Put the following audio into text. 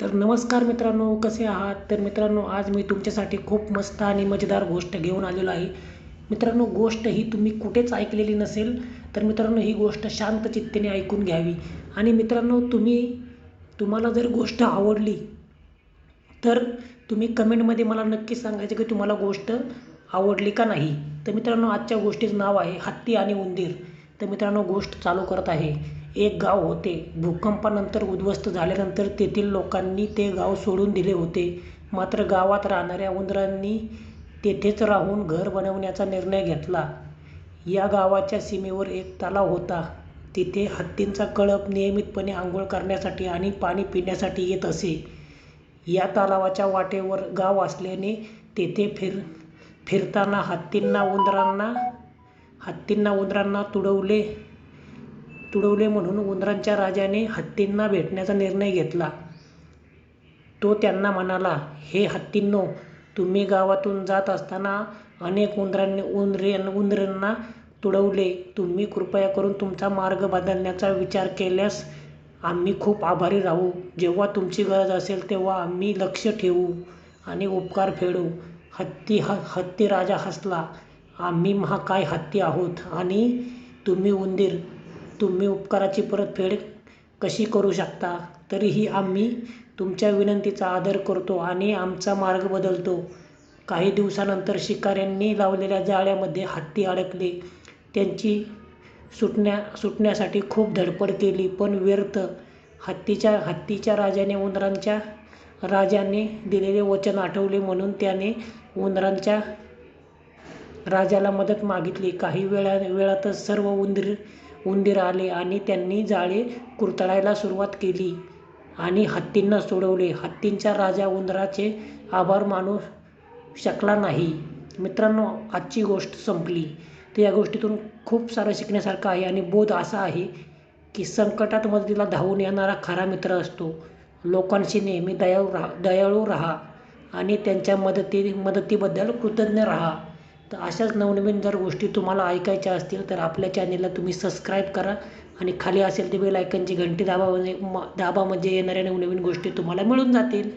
तर नमस्कार मित्रांनो कसे आहात? तर मित्रांनो आज मी तुमच्यासाठी खूप मस्त आणि मजेदार गोष्ट घेऊन आलेलो आहे. मित्रांनो गोष्ट ही तुम्ही कुठेच ऐकलेली नसेल तर मित्रांनो ही गोष्ट शांत चित्तेने ऐकून घ्यावी. आणि मित्रांनो तुम्ही तुम्हाला जर गोष्ट आवडली तर तुम्ही कमेंटमध्ये मला नक्की सांगायचं की तुम्हाला गोष्ट आवडली का नाही. तर मित्रांनो आजच्या गोष्टीचं नाव आहे हत्ती आणि उंदीर. तर मित्रांनो गोष्ट चालू करत आहे. एक गाव होते. भूकंपानंतर उद्ध्वस्त झाल्यानंतर तेथील लोकांनी ते गाव सोडून दिले होते. मात्र गावात राहणाऱ्या उंदरांनी तेथेच राहून घर बनवण्याचा निर्णय घेतला. या गावाच्या सीमेवर एक तलाव होता. तिथे हत्तींचा कळप नियमितपणे आंघोळ करण्यासाठी आणि पाणी पिण्यासाठी येत असे. या तलावाच्या वाटेवर गाव असल्याने तेथे फिर फिरताना हत्तींना उंदरांना हत्तींना उंदरांना तुडवले. तुडवले म्हणून उंदरांच्या राजाने हत्तींना भेटण्याचा निर्णय घेतला. तो त्यांना म्हणाला हे हत्तींनो तुम्ही गावातून जात असताना अनेक उंदरांनी उंदरे उंदरांना तुडवले. तुम्ही कृपया करून तुमचा मार्ग बदलण्याचा विचार केल्यास आम्ही खूप आभारी राहू. जेव्हा तुमची गरज असेल तेव्हा आम्ही लक्ष ठेवू आणि उपकार फेडू हत्ती ह हत्ती राजा हसला. आम्ही महाकाय हत्ती आहोत आणि तुम्ही उंदीर. तुम्ही उपकाराची परतफेड कशी करू शकता? तरीही आम्ही तुमच्या विनंतीचा आदर करतो आणि आमचा मार्ग बदलतो. काही दिवसानंतर शिकाऱ्यांनी लावलेल्या जाळ्यामध्ये हत्ती अडकले. त्यांची सुटण्या सुटण्यासाठी खूप धडपड केली पण व्यर्थ. हत्तीच्या हत्तीच्या राजाने उंदरांच्या राजाने दिलेले वचन आठवले म्हणून त्याने उंदरांच्या राजाला मदत मागितली. काही वेळा वेळातच सर्व उंदीर उंदीर आले आणि त्यांनी जाळे कुरतडायला सुरुवात केली आणि हत्तींना सोडवले. हत्तींचा राजा उंदराचे आभार मानू शकला नाही. मित्रांनो आजची गोष्ट संपली. तर या गोष्टीतून खूप सारं शिकण्यासारखं आहे आणि बोध असा आहे की संकटात मदतीला धावून येणारा खरा मित्र असतो. लोकांशी नेहमी दयाळू राहा दयाळू राहा आणि त्यांच्या मदती मदतीबद्दल कृतज्ञ राहा. तर अशाच नवनवीन जर गोष्टी तुम्हाला ऐकायच्या असतील तर आपल्या चॅनेलला तुम्ही सबस्क्राईब करा. आणि खाली असेल ते बेल आयकनची घंटी दाबा म्हणजे दाबा म्हणजे येणाऱ्या नवनवीन गोष्टी तुम्हाला मिळून जातील.